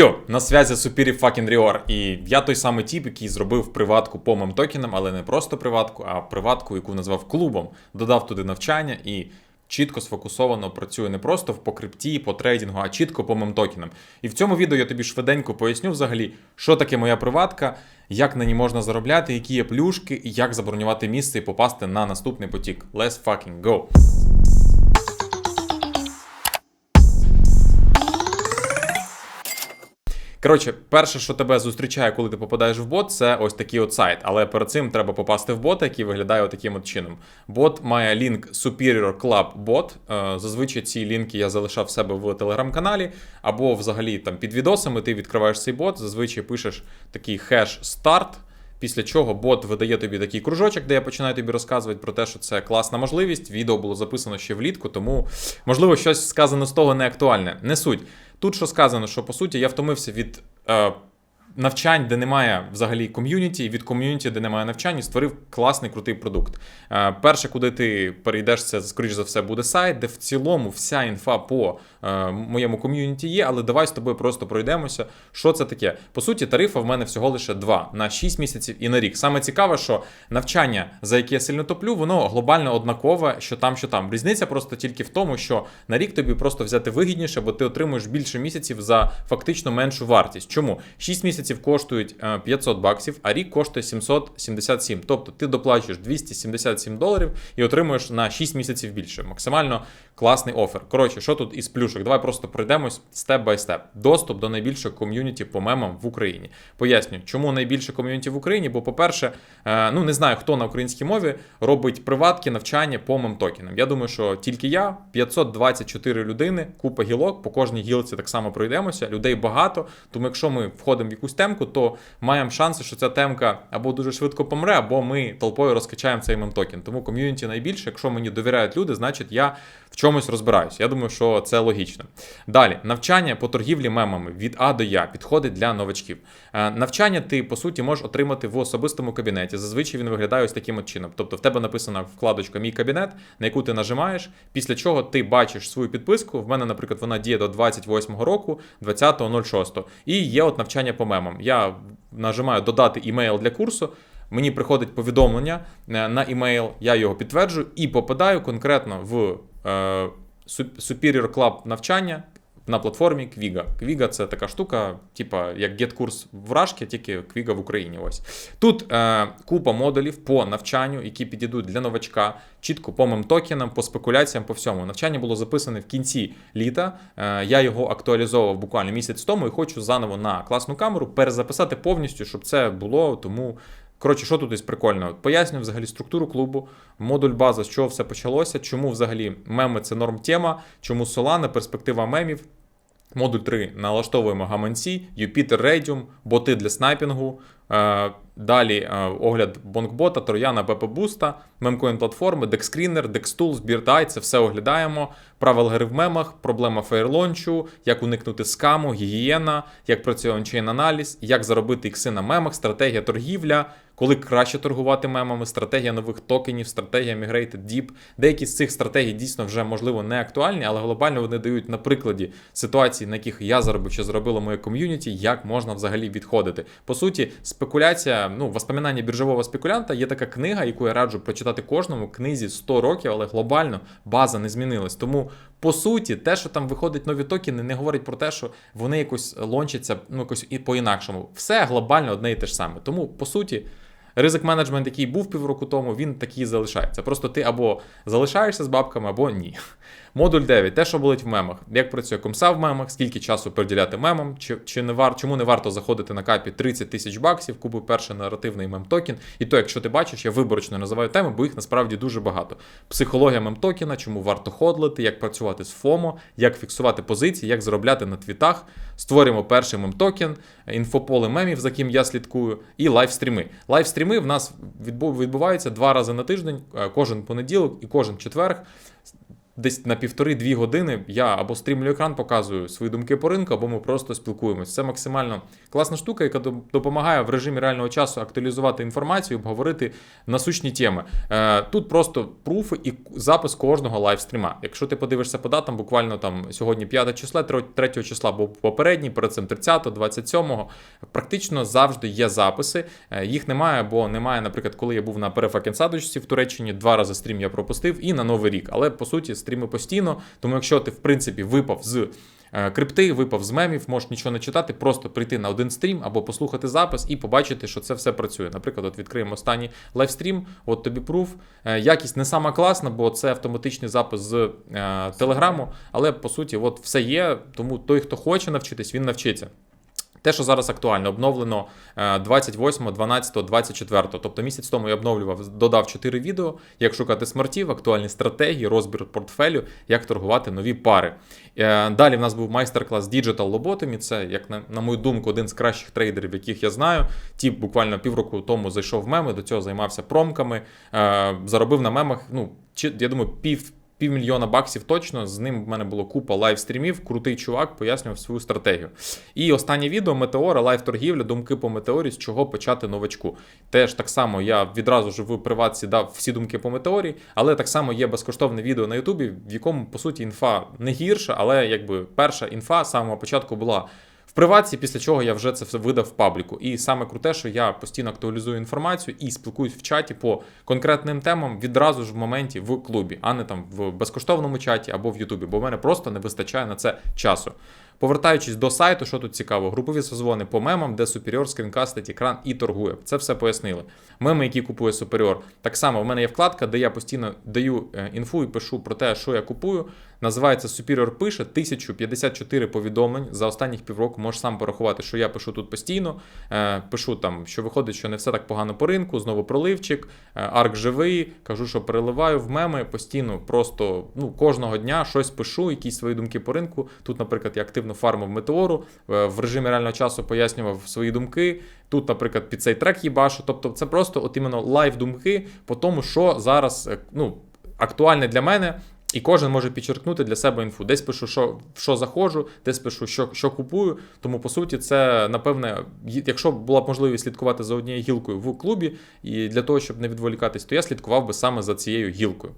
Йо, на зв'язі Superi fucking Rior. І я той самий тіп, який зробив приватку по мемтокенам, але не просто приватку, а приватку, яку назвав клубом. Додав туди навчання і чітко сфокусовано працює не просто в по крипті, по трейдингу, а чітко по мемтокенам. І в цьому відео я тобі швиденько поясню взагалі, що таке моя приватка, як на ній можна заробляти, які є плюшки, і як забронювати місце і попасти на наступний потік. Let's fucking go! Коротше, перше, що тебе зустрічає, коли ти попадаєш в бот, це ось такий от сайт. Але перед цим треба попасти в бот, який виглядає отаким от чином. Бот має лінк Superior Club Bot. Е, Зазвичай ці лінки я залишав в себе в телеграм-каналі, або взагалі там під відосами ти відкриваєш цей бот, зазвичай пишеш такий хеш старт. Після чого бот видає тобі такий кружочок, де я починаю тобі розказувати про те, що це класна можливість. Відео було записано ще влітку, тому можливо щось сказано з того не актуальне. Не суть. Тут що сказано, що по суті я втомився від е, навчань, де немає взагалі ком'юніті, і від ком'юніті, де немає навчань, і створив класний крутий продукт. Е, перше, куди ти перейдеш, це скоріш за все буде сайт, де в цілому вся інфа по моєму ком'юніті є, але давай з тобою просто пройдемося. Що це таке? По суті, тарифа в мене всього лише два на 6 місяців і на рік. Саме цікаве, що навчання, за яке я сильно топлю, воно глобально однакове, що там, що там. Різниця просто тільки в тому, що на рік тобі просто взяти вигідніше, бо ти отримуєш більше місяців за фактично меншу вартість. Чому? 6 місяців коштують е, 500 баксів, а рік коштує 777. Тобто ти доплачуєш 277 доларів і отримуєш на 6 місяців більше. Максимально класний офер. Коротше, що тут із плюшок? Давай просто пройдемось степ бай степ. Доступ до найбільшого ком'юніті по мемам в Україні. Поясню, чому найбільше ком'юніті в Україні? Бо, по-перше, е, ну не знаю, хто на українській мові робить приватки навчання по мемтокенам. Я думаю, що тільки я, 524 людини, купа гілок, по кожній гілці так само пройдемося. Людей багато. Тому якщо ми входимо в якусь темку, то маємо шанси, що ця темка або дуже швидко помре, або ми толпою розкачаємо цей мемтокен. Тому ком'юніті найбільше, якщо мені довіряють люди, значить я в чомусь розбираюсь. Я думаю, що це логічно. Далі, навчання по торгівлі мемами від А до Я підходить для новачків. Е, Навчання ти, по суті, можеш отримати в особистому кабінеті. Зазвичай він виглядає ось таким от чином. Тобто в тебе написана вкладочка Мій кабінет, на яку ти нажимаєш, після чого ти бачиш свою підписку. В мене, наприклад, вона діє до 28-го року, 20.06. І є от навчання по мемам. Я нажимаю додати імейл для курсу. Мені приходить повідомлення е, на імейл, я його підтверджую і попадаю конкретно в Superior Club навчання на платформі Квіга. Квіга це така штука, типа як GetCourse в Рашки, тільки Квіга в Україні. Ось тут е, купа модулів по навчанню, які підійдуть для новачка, чітко по мемтокенам, по спекуляціям, по всьому. Навчання було записане в кінці літа. Е, я його актуалізовував буквально місяць тому і хочу заново на класну камеру перезаписати повністю, щоб це було. Тому Коротше, що тут із прикольного? Поясню взагалі структуру клубу, модуль база, з чого все почалося, чому взагалі меми це норм тема, чому Solana, перспектива мемів. Модуль 3 налаштовуємо гаманці, Юпітер Radium, боти для снайпінгу. Е, Далі е, огляд бонкбота, Трояна, БП Буста, мемкоін платформи, Декскрінер, Декстул, Збіртай, це все оглядаємо. Правил гри в мемах, проблема фейерлончу, як уникнути скаму, гігієна, як працює ончейн аналіз, як заробити ікси на мемах, стратегія торгівля, коли краще торгувати мемами, стратегія нових токенів, стратегія Migrated Deep. Деякі з цих стратегій дійсно вже можливо не актуальні, але глобально вони дають на прикладі ситуацій, на яких я заробив чи заробило моє ком'юніті, як можна взагалі відходити. По суті, спекуляція, ну, воспоминання біржового спекулянта є така книга, яку я раджу прочитати кожному. Книзі 100 років, але глобально база не змінилась. Тому, по суті, те, що там виходить нові токени, не говорить про те, що вони якось лончаться ну, якось і по-інакшому. Все глобально одне і те ж саме. Тому, по суті. Ризик менеджмент, який був півроку тому, він такий залишається. Просто ти або залишаєшся з бабками, або ні. Модуль 9. Те, що болить в мемах. Як працює комса в мемах, скільки часу приділяти мемам, чи, чи не вар, чому не варто заходити на капі 30 тисяч баксів, купив перший наративний мем-токен. І то, якщо ти бачиш, я виборочно називаю теми, бо їх насправді дуже багато. Психологія мем-токена, чому варто ходлити, як працювати з ФОМО, як фіксувати позиції, як заробляти на твітах. Створюємо перший мем-токен, інфополе мемів, за ким я слідкую, і лайвстріми. Лайвстріми в нас відбуваються два рази на тиждень, е, кожен понеділок і кожен четверг. Десь на півтори-дві години я або стрімлю екран, показую свої думки по ринку, або ми просто спілкуємося. Це максимально класна штука, яка допомагає в режимі реального часу актуалізувати інформацію, обговорити насущні теми. Е, Тут просто пруфи і запис кожного лайвстріма. Якщо ти подивишся по датам, буквально там сьогодні 5 числа, 3 числа був попередній, перед цим 30, 27, практично завжди є записи. Е, Їх немає, бо немає, наприклад, коли я був на перефакенсадочці в Туреччині, два рази стрім я пропустив і на Новий рік. Але по суті стріми постійно. Тому якщо ти в принципі випав з е, крипти, випав з мемів, можеш нічого не читати, просто прийти на один стрім або послухати запис і побачити, що це все працює. Наприклад, от відкриємо останній лайвстрім, от тобі пруф. Е, Якість не сама класна, бо це автоматичний запис з е, телеграму, але по суті, от все є. Тому той, хто хоче навчитись, він навчиться. Те, що зараз актуально, обновлено е, 28, 12, 24. Тобто місяць тому я обновлював, додав 4 відео, як шукати смартів, актуальні стратегії, розбір портфелю, як торгувати нові пари. Е, Далі в нас був майстер-клас Digital Lobotomy. Це, як на, на мою думку, один з кращих трейдерів, яких я знаю. Тіп буквально півроку тому зайшов в меми, до цього займався промками, е, заробив на мемах. Ну, я думаю, пів. Півмільйона баксів точно. З ним в мене було купа лайв-стрімів. Крутий чувак пояснював свою стратегію. І останнє відео Метеора, лайв-торгівля, думки по метеорі, з чого почати новачку. Теж так само я відразу ж в приватці дав всі думки по метеорі, але так само є безкоштовне відео на Ютубі, в якому по суті інфа не гірша, але якби перша інфа з самого початку була. В приватці, після чого я вже це все видав пабліку. І саме круте, що я постійно актуалізую інформацію і спілкуюсь в чаті по конкретним темам відразу ж в моменті в клубі, а не там в безкоштовному чаті або в Ютубі, бо в мене просто не вистачає на це часу. Повертаючись до сайту, що тут цікаво, групові созвони по мемам, де Superior скрінкастить екран і торгує. Це все пояснили. Меми, які купує Superior. Так само в мене є вкладка, де я постійно даю е, інфу і пишу про те, що я купую. Називається Superior пише 1054 повідомлень за останніх півроку. Можеш сам порахувати, що я пишу тут постійно. Е, Пишу там, що виходить, що не все так погано по ринку, знову проливчик, е, арк живий. Кажу, що переливаю в меми постійно, просто ну кожного дня щось пишу, якісь свої думки по ринку. Тут, наприклад, я активно фармив метеору, е, в режимі реального часу пояснював свої думки. Тут, наприклад, під цей трек їбашу. Тобто, це просто от іменно лайв думки по тому, що зараз ну, актуальне для мене. І кожен може підчеркнути для себе інфу. Десь пишу, що, що заходжу, десь пишу, що, що купую. Тому, по суті, це, напевне, якщо була б можливість слідкувати за однією гілкою в клубі, і для того, щоб не відволікатись, то я слідкував би саме за цією гілкою.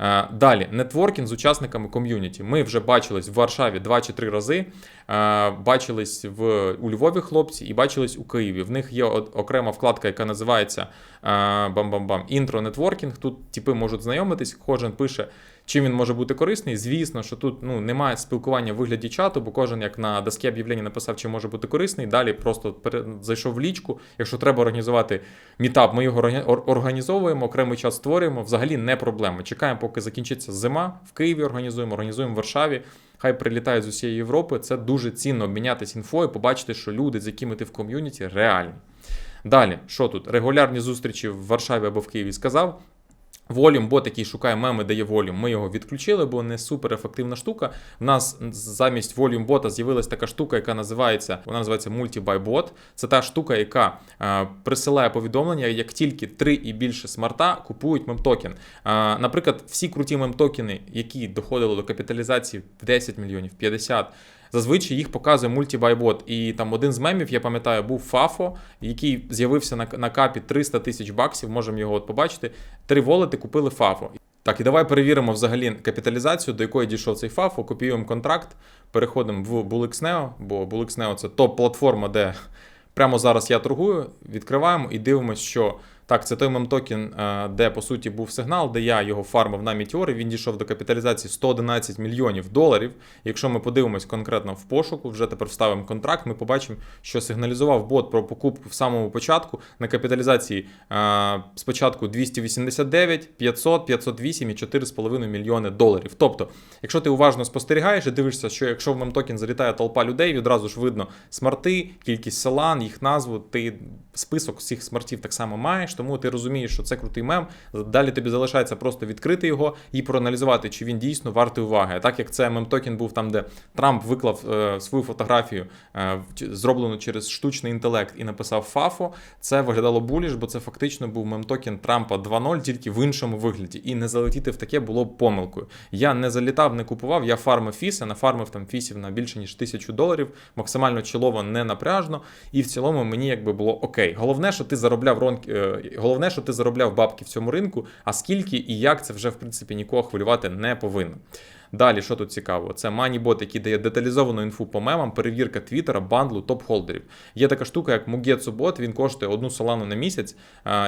Е, Далі, нетворкінг з учасниками ком'юніті. Ми вже бачились в Варшаві два чи три рази. Е, Бачились в у Львові хлопці і бачились у Києві. В них є окрема вкладка, яка називається е, бам-бам-бам інтро нетворкінг. Тут типи можуть знайомитись, кожен пише. Чим він може бути корисний? Звісно, що тут ну немає спілкування в вигляді чату, бо кожен як на доскі об'явлення написав, чи може бути корисний. Далі просто зайшов в лічку. Якщо треба організувати мітап, ми його організовуємо, окремий час створюємо. Взагалі не проблема. Чекаємо, поки закінчиться зима. В Києві організуємо, організуємо в Варшаві. Хай прилітають з усієї Європи. Це дуже цінно обмінятися інфою, побачити, що люди, з якими ти в ком'юніті, реальні. Далі, що тут? Регулярні зустрічі в Варшаві або в Києві сказав. Волюм, бот, який шукає меми, дає волюм. Ми його відключили, бо не супер ефективна штука. В нас замість волюм бота з'явилась така штука, яка називається вона називається Multi-Buy Це та штука, яка е, присилає повідомлення, як тільки три і більше смарта купують мемтокен. Е, наприклад, всі круті мемтокени, які доходили до капіталізації в 10 мільйонів, 50, Зазвичай їх показує мультібайбот. І там один з мемів, я пам'ятаю, був Фафо, який з'явився на, на капі 300 тисяч баксів. Можемо його от побачити. Три волети купили Фафо. Так, і давай перевіримо взагалі капіталізацію, до якої дійшов цей Фафо. Копіюємо контракт, переходимо в BullXNeo, бо BullXNeo це топ-платформа, де прямо зараз я торгую. Відкриваємо і дивимося, що так, це той мемтокен, е, де по суті був сигнал, де я його фармив на Meteor, і Він дійшов до капіталізації 111 мільйонів доларів. Якщо ми подивимось конкретно в пошуку, вже тепер вставимо контракт, ми побачимо, що сигналізував бот про покупку в самому початку на капіталізації е, спочатку 289, 500, 508 і 4,5 мільйони доларів. Тобто, якщо ти уважно спостерігаєш і дивишся, що якщо в мемтокен залітає толпа людей, відразу ж видно смарти, кількість селан, їх назву, ти список всіх смартів так само маєш. Тому ти розумієш, що це крутий мем. Далі тобі залишається просто відкрити його і проаналізувати, чи він дійсно вартий уваги. Так як це мем-токен був там, де Трамп виклав е, свою фотографію, е, зроблену через штучний інтелект, і написав ФАФО, це виглядало буліш, бо це фактично був мем-токен Трампа 2.0, тільки в іншому вигляді. І не залетіти в таке було б помилкою. Я не залітав, не купував, я фармив фіси, нафармив там фісів на більше ніж тисячу доларів, максимально чолово, не напряжно. І в цілому мені якби було окей. Головне, що ти заробляв е, головне, що ти заробляв бабки в цьому ринку, а скільки і як це вже в принципі нікого хвилювати не повинно. Далі, що тут цікаво, це MoneyBot, який дає деталізовану інфу по мемам, перевірка твіттера, бандлу, топ-холдерів. Є така штука, як Mugetsu-бот, він коштує одну солану на місяць.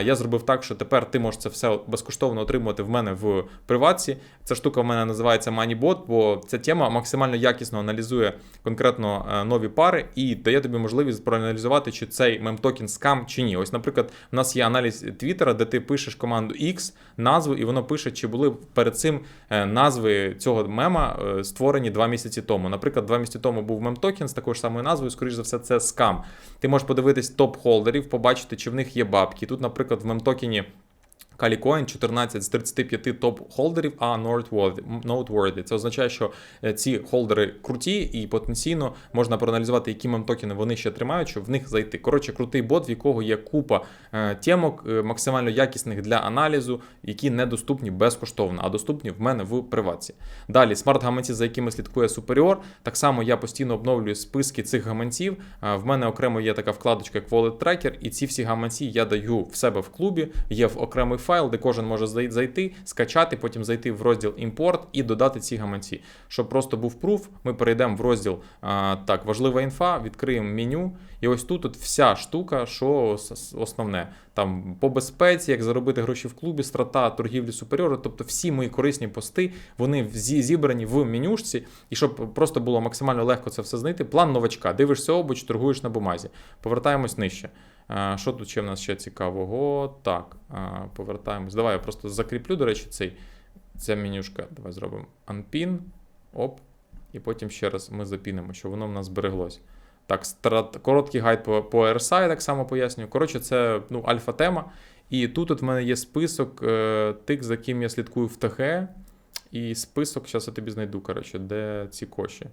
Я зробив так, що тепер ти можеш це все безкоштовно отримувати в мене в приватці. Ця штука в мене називається MoneyBot, бо ця тема максимально якісно аналізує конкретно е, нові пари і дає тобі можливість проаналізувати, чи цей мем-токен скам чи ні. Ось, наприклад, в нас є аналіз Твіттера, де ти пишеш команду X, назву, і воно пише, чи були перед цим е, назви цього мема е, створені два місяці тому. Наприклад, два місяці тому був мем-токен з такою ж самою назвою, скоріш за все, це скам. Ти можеш подивитись топ-холдерів, побачити, чи в них є бабки. Тут, наприклад, в мем-токені. Калікоін 14 з 35 топ-холдерів, а noteworthy. noteworthy. Це означає, що е, ці холдери круті, і потенційно можна проаналізувати, які мем-токени вони ще тримають, щоб в них зайти. Коротше, крутий бот, в якого є купа е, темок, е, максимально якісних для аналізу, які недоступні безкоштовно, а доступні в мене в приватці. Далі, смарт-гаманці, за якими слідкує Superior. Так само я постійно обновлюю списки цих гаманців. В мене окремо є така вкладочка, як Wallet Tracker, і ці всі гаманці я даю в себе в клубі. Є в окремий файл, де кожен може зайти, скачати, потім зайти в розділ імпорт і додати ці гаманці. Щоб просто був пруф, ми перейдемо в розділ так, важлива інфа, відкриємо меню. І ось тут от вся штука, що основне. Там по безпеці, як заробити гроші в клубі, страта торгівлі суперіору. Тобто всі мої корисні пости, вони зі- зібрані в менюшці, і щоб просто було максимально легко це все знайти. План новачка. Дивишся обуч, торгуєш на бумазі. Повертаємось нижче. Що тут ще в нас ще цікавого? Так, повертаємось. Давай я просто закріплю, до речі, цей, ця менюшка. Давай зробимо unpin, оп, і потім ще раз ми запінимо, що воно в нас збереглось. Так, страт... короткий гайд по, по RSI так само пояснюю. Коротше, це ну, альфа-тема. І тут от в мене є список е, тих, за ким я слідкую в ТГ. І список, зараз я тобі знайду, коротше, де ці коші.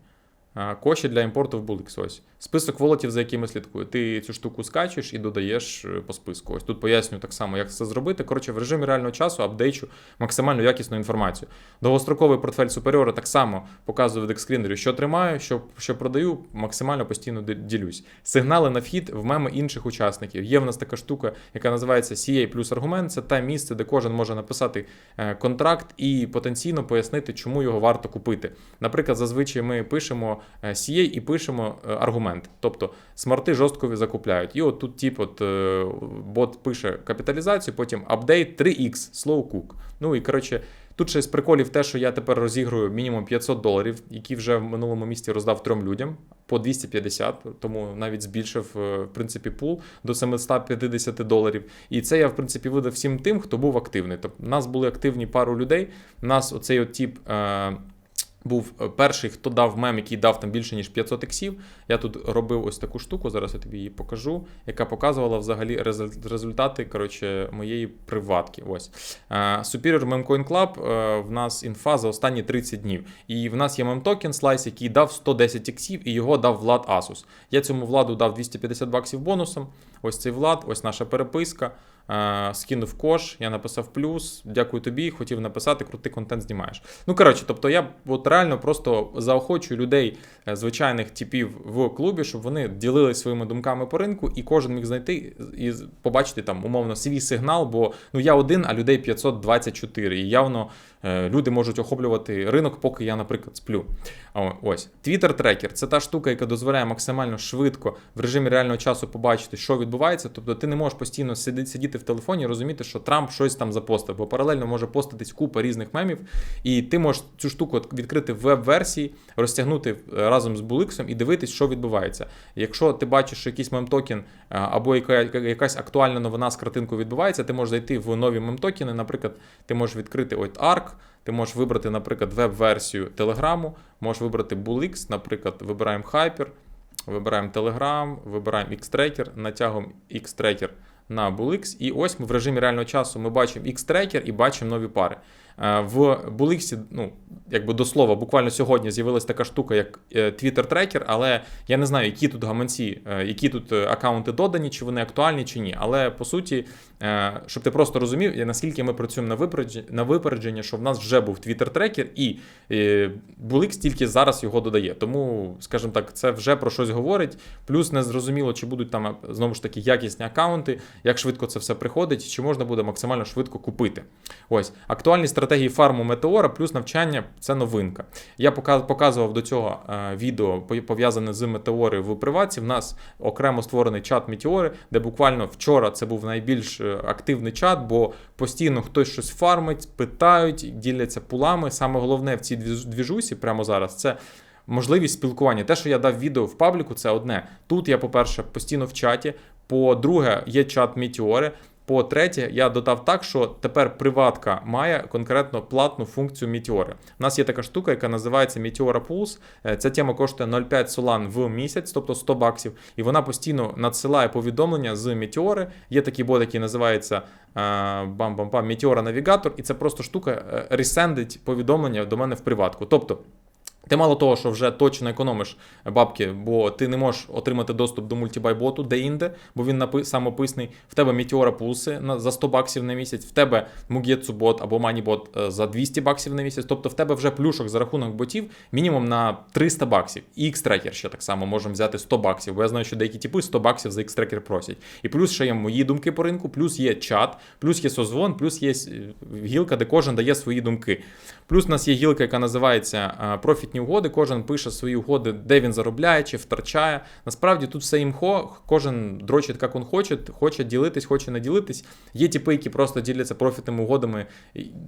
Коші для імпорту в Bulix ось. Список волотів, за якими слідкую. Ти цю штуку скачуєш і додаєш е, по списку. Ось тут пояснюю так само, як це зробити. Коротше, в режимі реального часу апдейчу максимально якісну інформацію. Довгостроковий портфель Superior так само показує в декскрінері, що тримаю, що, що продаю, максимально постійно ділюсь. Сигнали на вхід в меми інших учасників. Є в нас така штука, яка називається CA плюс аргумент. Це те місце, де кожен може написати е, контракт і потенційно пояснити, чому його варто купити. Наприклад, зазвичай ми пишемо CA і пишемо е, аргумент. Тобто смарти жорстко закупляють. І от тут, тип, от е, бот пише капіталізацію, потім апдейт 3x, slow cook. Ну і коротше. Тут ще з приколів те, що я тепер розігрую мінімум 500 доларів, які вже в минулому місті роздав трьом людям по 250, тому навіть збільшив е, в принципі пул до 750 доларів. І це я в принципі видав всім тим, хто був активний. Тобто, у нас були активні пару людей. Нас оцей от тип. Е- був е, перший, хто дав мем, який дав там більше ніж 500 іксів. Я тут робив ось таку штуку, зараз я тобі її покажу, яка показувала взагалі результати коротше, моєї приватки. Ось. Е, Superior Meme Coin Club е, в нас інфа за останні 30 днів. І в нас є мем-токен слайс, який дав 110 іксів, і його дав Влад Asus. Я цьому владу дав 250 баксів бонусом. Ось цей влад, ось наша переписка. Е, Скинув кош, я написав плюс. Дякую тобі. Хотів написати, крутий контент знімаєш. Ну коротше, тобто я от реально просто заохочую людей, е, звичайних типів в клубі, щоб вони ділилися своїми думками по ринку, і кожен міг знайти і побачити там умовно свій сигнал. Бо ну я один, а людей 524. І явно е, люди можуть охоплювати ринок, поки я, наприклад, сплю. Ось Twitter трекер це та штука, яка дозволяє максимально швидко в режимі реального часу побачити, що відбувається. Тобто ти не можеш постійно сидіти, сидіти в телефоні і розуміти, що Трамп щось там запостив, бо паралельно може поститись купа різних мемів, і ти можеш цю штуку відкрити в веб-версії, розтягнути е, разом з Буликсом і дивитись, що відбувається. Якщо ти бачиш, що якийсь мем-токен е, або яка, яка- якась актуальна новина з картинкою відбувається, ти можеш зайти в нові мем-токени. Наприклад, ти можеш відкрити от ARK, ти можеш вибрати, наприклад, веб-версію Телеграму, можеш вибрати BullX, наприклад, вибираємо Hyper, вибираємо Telegram, вибираємо X-Tracker, натягом X-Tracker на BullX, і ось ми в режимі реального часу ми бачимо X-трекер і бачимо нові пари. Е, В BullX, ну, якби до слова, буквально сьогодні з'явилася така штука, як е, Twitter Tracker, але я не знаю, які тут гаманці, е, які тут аккаунти додані, чи вони актуальні, чи ні. Але по суті, щоб ти просто розумів, наскільки ми працюємо на випередження, на випередження, що в нас вже був Twitter Tracker, і BullX тільки зараз його додає. Тому, скажімо так, це вже про щось говорить. Плюс не зрозуміло, чи будуть там знову ж таки якісні аккаунти, як швидко це все приходить, чи можна буде максимально швидко купити. Ось актуальні стратегії фарму Метеора плюс навчання це новинка. Я показував до цього е, відео пов'язане з Метеори в приватці. В нас окремо створений чат Метеори, де буквально вчора це був найбільш е, активний чат, бо постійно хтось щось фармить, питають, діляться пулами. Саме головне в цій двіж- двіжусі прямо зараз це. Можливість спілкування. Те, що я дав відео в пабліку, це одне. Тут я, по-перше, постійно в чаті. По-друге, є чат Мітіори. По-третє, я додав так, що тепер приватка має конкретно платну функцію Meteor. У нас є така штука, яка називається Meteora Pulse. Е, Ця тема коштує 0,5 солан в місяць, тобто 100 баксів, і вона постійно надсилає повідомлення з Meteor. Є такий бот, який називається е, бам-бам-бам Meteora Навігатор, і це просто штука ресендить повідомлення до мене в приватку. Тобто. Ти мало того, що вже точно економиш бабки, бо ти не можеш отримати доступ до мультібайботу де-інде, бо він самописний. В тебе Meteora пулси за 100 баксів на місяць, в тебе Mugetsu бот або Манібот е, за 200 баксів на місяць. Тобто в тебе вже плюшок за рахунок ботів мінімум на 300 баксів. І X-Tracker ще так само можемо взяти 100 баксів, бо я знаю, що деякі типи 100 баксів за X-Tracker просять. І плюс ще є мої думки по ринку, плюс є чат, плюс є созвон, плюс є е, гілка, де кожен дає свої думки. Плюс у нас є гілка, яка називається е, профітні угоди. Кожен пише свої угоди, де він заробляє чи втрачає. Насправді тут все імхо, кожен дрочить, як він хоче, хоче ділитись, хоче не ділитись. Є типи, які просто діляться профітними угодами,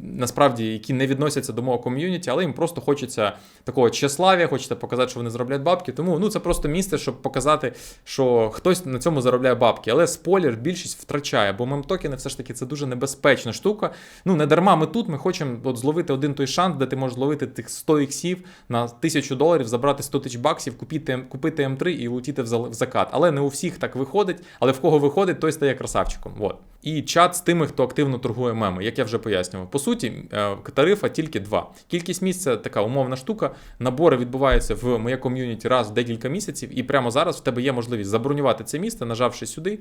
насправді, які не відносяться до мого ком'юніті, але їм просто хочеться такого тщеславія, хочеться показати, що вони заробляють бабки. Тому ну це просто місце, щоб показати, що хтось на цьому заробляє бабки. Але спойлер, більшість втрачає, бо мемтокени все ж таки це дуже небезпечна штука. Ну не дарма ми тут. Ми хочемо от зловити один той шанс, де ти можеш зловити тих 100 іксів на 1000 доларів, забрати 100 тисяч баксів, купити, купити М3 і летіти в закат. Але не у всіх так виходить. Але в кого виходить, той стає красавчиком. От. І чат з тими, хто активно торгує меми, як я вже пояснював. По суті, е, тарифа тільки два. Кількість місць це така умовна штука. Набори відбуваються в моє ком'юніті раз в декілька місяців, і прямо зараз в тебе є можливість забронювати це місце, нажавши сюди.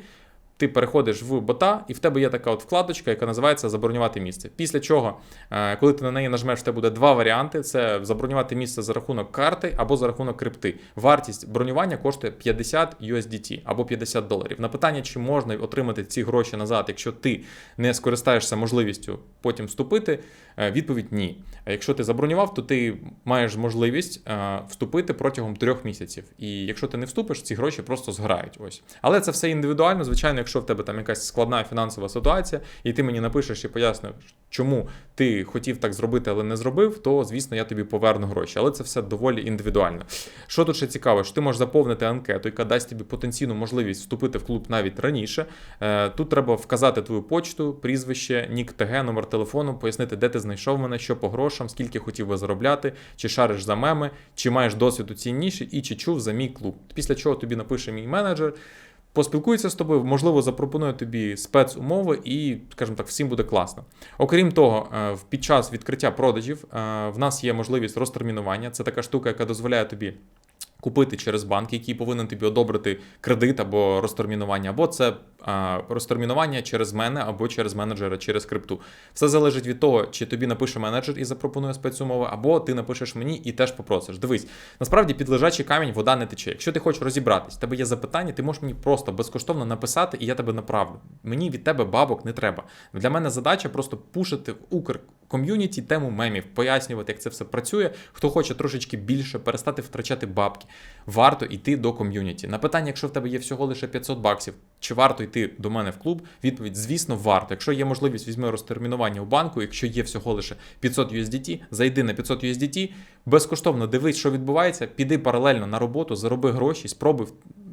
Ти переходиш в бота, і в тебе є така от вкладочка, яка називається забронювати місце. Після чого, е, коли ти на неї нажмеш, в тебе буде два варіанти: це забронювати місце за рахунок карти або за рахунок крипти. Вартість бронювання коштує 50 USDT або 50 доларів. На питання, чи можна отримати ці гроші назад, якщо ти не скористаєшся можливістю потім вступити, е, відповідь ні. Якщо ти забронював, то ти маєш можливість е, вступити протягом трьох місяців. І якщо ти не вступиш, ці гроші просто зграють. Ось. Але це все індивідуально. Звичайно, якщо в тебе там якась складна фінансова ситуація, і ти мені напишеш і поясниш, чому ти хотів так зробити, але не зробив, то звісно я тобі поверну гроші. Але це все доволі індивідуально. Що тут ще цікаво, що ти можеш заповнити анкету, яка дасть тобі потенційну можливість вступити в клуб навіть раніше. Е, Тут треба вказати твою почту, прізвище, нік ТГ, номер телефону, пояснити, де ти знайшов мене, що по грошам, скільки хотів би заробляти, чи шариш за меми, чи маєш досвід у цій ніші, і чи чув за мій клуб. Після чого тобі напише мій менеджер. Поспілкується з тобою, можливо, запропонує тобі спецумови, і, скажімо так, всім буде класно. Окрім того, е, під час відкриття продажів е, в нас є можливість розтермінування. Це така штука, яка дозволяє тобі. Купити через банк, який повинен тобі одобрити кредит або розтермінування, або це а, розтермінування через мене, або через менеджера, через крипту. Все залежить від того, чи тобі напише менеджер і запропонує спецумови, або ти напишеш мені і теж попросиш. Дивись, насправді під лежачий камінь вода не тече. Якщо ти хочеш розібратись, тебе є запитання, ти можеш мені просто безкоштовно написати, і я тебе направлю. Мені від тебе бабок не треба. Для мене задача просто пушити в Укр ком'юніті тему мемів, пояснювати, як це все працює. Хто хоче трошечки більше перестати втрачати бабки, варто йти до ком'юніті. На питання, якщо в тебе є всього лише 500 баксів, чи варто йти до мене в клуб? Відповідь, звісно, варто. Якщо є можливість, візьми розтермінування у банку. Якщо є всього лише 500 USDT, зайди на 500 USDT, безкоштовно дивись, що відбувається, піди паралельно на роботу, зароби гроші, спробуй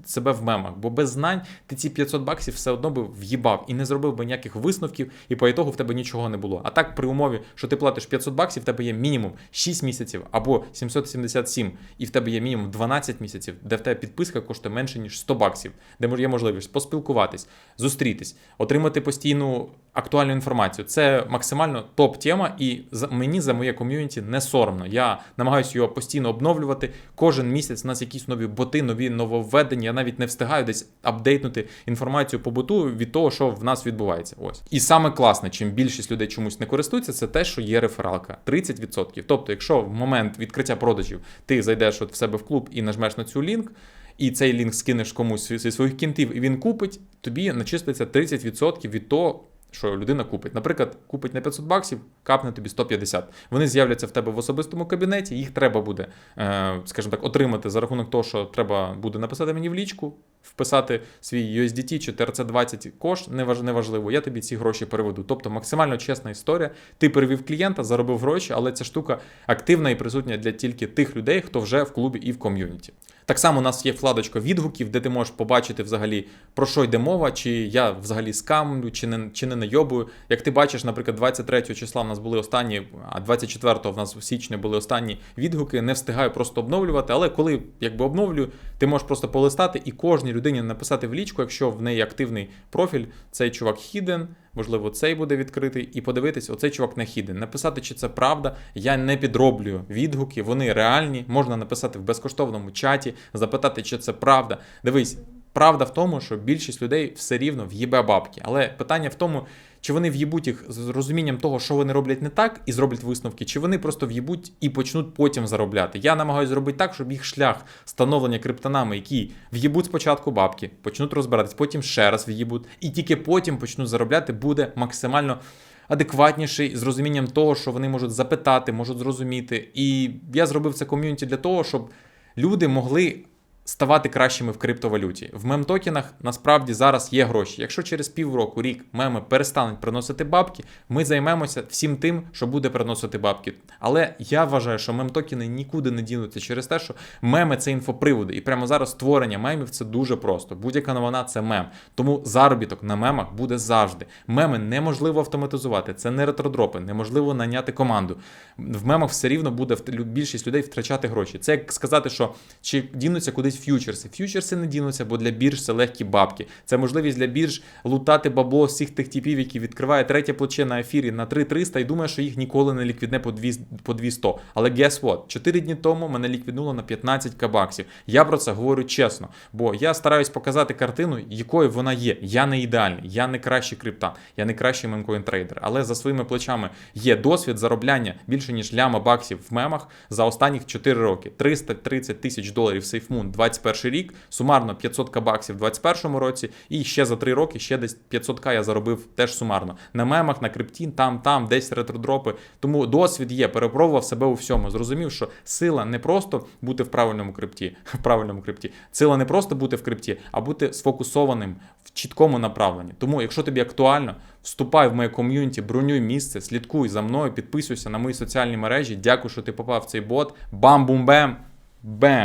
себе в мемах, бо без знань ти ці 500 баксів все одно би в'їбав і не зробив би ніяких висновків, і по ітогу в тебе нічого не було. А так, при умові, що ти платиш 500 баксів, в тебе є мінімум 6 місяців або 777, і в тебе є мінімум 12 місяців, де в тебе підписка коштує менше ніж 100 баксів, де є можливість поспілкуватись, зустрітись, отримати постійну актуальну інформацію. Це максимально топ-тема, і мені за моє ком'юніті не соромно. Я намагаюся його постійно обновлювати. Кожен місяць у нас якісь нові боти, нові нововведення. Я навіть не встигаю десь апдейтнути інформацію по боту від того, що в нас відбувається. Ось і саме класне, чим більшість людей чомусь не користуються, це те, що є рефералка 30%. Тобто, якщо в момент відкриття продажів ти зайдеш от в себе в клуб і нажмеш на цю лінк. І цей лінк скинеш комусь зі своїх кінтів, і він купить, тобі начислиться 30% від того, що людина купить. Наприклад, купить на 500 баксів, капне тобі 150. Вони з'являться в тебе в особистому кабінеті, їх треба буде, е, скажімо так, отримати за рахунок того, що треба буде написати мені в лічку, вписати свій USDT чи TRC20 кош, неваж- неважливо, я тобі ці гроші переведу. Тобто максимально чесна історія. Ти перевів клієнта, заробив гроші, але ця штука активна і присутня для тільки тих людей, хто вже в клубі і в ком'юніті. Так само у нас є вкладочка відгуків, де ти можеш побачити взагалі про що йде мова, чи я взагалі скамлю, чи не чи не найобую. Як ти бачиш, наприклад, 23 числа в нас були останні, а 24 в нас в січні були останні відгуки. Не встигаю просто обновлювати. Але коли якби обновлюю, ти можеш просто полистати і кожній людині написати в лічку, якщо в неї активний профіль, цей чувак хіден. Можливо, цей буде відкритий, і подивитись, оцей чувак не хіден. Написати, чи це правда. Я не підроблюю відгуки, вони реальні. Можна написати в безкоштовному чаті, запитати, чи це правда. Дивись, правда в тому, що більшість людей все рівно в'їбе бабки. Але питання в тому, чи вони в'їбуть їх з розумінням того, що вони роблять не так, і зроблять висновки, чи вони просто в'їбуть і почнуть потім заробляти. Я намагаюся зробити так, щоб їх шлях становлення криптонами, які в'їбуть спочатку бабки, почнуть розбиратись, потім ще раз в'їбуть, і тільки потім почнуть заробляти, буде максимально. Адекватніший з розумінням того, що вони можуть запитати, можуть зрозуміти. І я зробив це ком'юніті для того, щоб люди могли ставати кращими в криптовалюті. В мем-токенах насправді зараз є гроші. Якщо через півроку, рік меми перестануть приносити бабки, ми займемося всім тим, що буде приносити бабки. Але я вважаю, що мем-токени нікуди не дінуться через те, що меми це інфоприводи. І прямо зараз створення мемів це дуже просто. Будь-яка новина це мем. Тому заробіток на мемах буде завжди. Меми неможливо автоматизувати, це не ретродропи, неможливо наняти команду. В мемах все рівно буде більшість людей втрачати гроші. Це як сказати, що чи дінуться кудись ф'ючерси. Ф'ючерси не дінуться, бо для бірж це легкі бабки. Це можливість для бірж лутати бабло всіх тих типів, які відкриває третє плече на ефірі на 3300 і думає, що їх ніколи не ліквідне по 200, по 200. Але guess what? 4 дні тому мене ліквіднуло на 15 кабаксів. Я про це говорю чесно, бо я стараюсь показати картину, якою вона є. Я не ідеальний, я не кращий криптан, я не кращий мемкоін трейдер. Але за своїми плечами є досвід заробляння більше ніж ляма баксів в мемах за останніх 4 роки. 330 тисяч доларів SafeMoon 21 рік, сумарно 500 баксів в 21 році, і ще за 3 роки ще десь 500к я заробив теж сумарно. На мемах, на крипті, там, там, десь ретродропи. Тому досвід є, перепробував себе у всьому. Зрозумів, що сила не просто бути в правильному крипті, в правильному крипті. Сила не просто бути в крипті, а бути сфокусованим в чіткому направленні. Тому, якщо тобі актуально, вступай в моє ком'юніті, бронюй місце, слідкуй за мною, підписуйся на мої соціальні мережі. Дякую, що ти попав в цей бот. Бам-бум-бем! Бем!